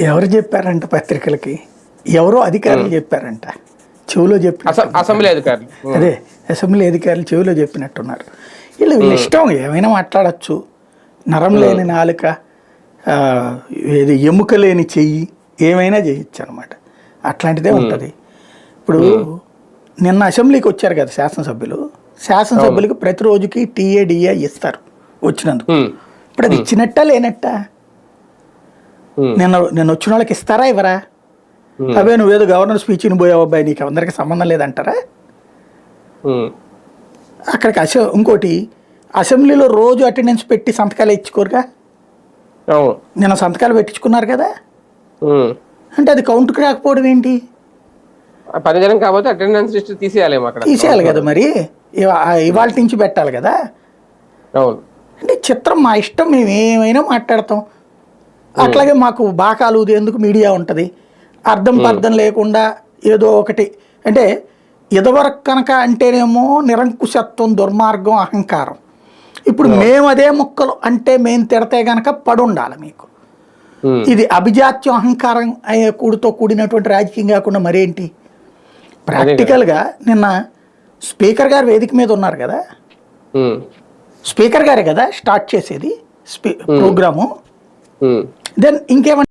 ఎవరు చెప్పారంట పత్రికలకి? ఎవరో అధికారులు చెప్పారంట. చెవిలో చెప్పి అసెం- అసెంబ్లీ అధికారులు. అదే అసెంబ్లీ అధికారులు చెవిలో చెప్పినట్టున్నారు. వీళ్ళు వీళ్ళ ఇష్టం ఏమైనా మాట్లాడచ్చు. నరం లేని నాలుక ఏది ఎముక లేని చెయ్యి ఏమైనా చేయొచ్చు అనమాట అట్లాంటిదే ఉంటుంది. ఇప్పుడు నిన్న అసెంబ్లీకి వచ్చారు కదా శాసనసభ్యులు. శాసనసభ్యులకు ప్రతిరోజుకి టీఏ డిఏ ఇస్తారు వచ్చినందుకు. ఇప్పుడు అది ఇచ్చినట్టా లేనట్టా? నిన్న నిన్న వచ్చిన వాళ్ళకి ఇస్తారా ఇవ్వరా? ఉమ్, అవే నువ్వేదో గవర్నర్ స్పీచ్ని పోయావు అబ్బాయి నీకు అందరికి సంబంధం లేదంటారా? అక్కడికి అసె ఇంకోటి అసెంబ్లీలో రోజు అటెండెన్స్ పెట్టి సంతకాలు ఇచ్చుకోరుగా? నిన్న సంతకాలు పెట్టించుకున్నారు కదా. అంటే అది కౌంట్కి రాకపోవడం ఏంటి? పని జనం కాకపోతే అటెండెన్స్ లిస్ట్ తీసేయాలేమో అక్కడ. తీసేయాలి కదా మరి. ఇవాళ నుంచి పెట్టాలి కదా? అవును. అంటే చిత్రం మా ఇష్టం మేము ఏమైనా మాట్లాడతాం. అట్లాగే మాకు బాకాలు ఎందుకు మీడియా ఉంటుంది? అర్థం పర్థం లేకుండా ఏదో ఒకటి. అంటే ఇదివరకు కనుక అంటేనేమో నిరంకుశత్వం దుర్మార్గం అహంకారం. ఇప్పుడు మేము అదే ముక్కలు అంటే మేము తిడితే గనక పడుండాలి మీకు. ఇది అభిజాత్యం అహంకారం అయ్యే కూడితో కూడినటువంటి రాజకీయం కాకుండా మరేంటి? ప్రాక్టికల్గా నిన్న స్పీకర్ గారు వేదిక మీద ఉన్నారు కదా? స్పీకర్ గారే కదా స్టార్ట్ చేసేది స్పీ ప్రోగ్రాము. దెన్ ఇంకేమంటే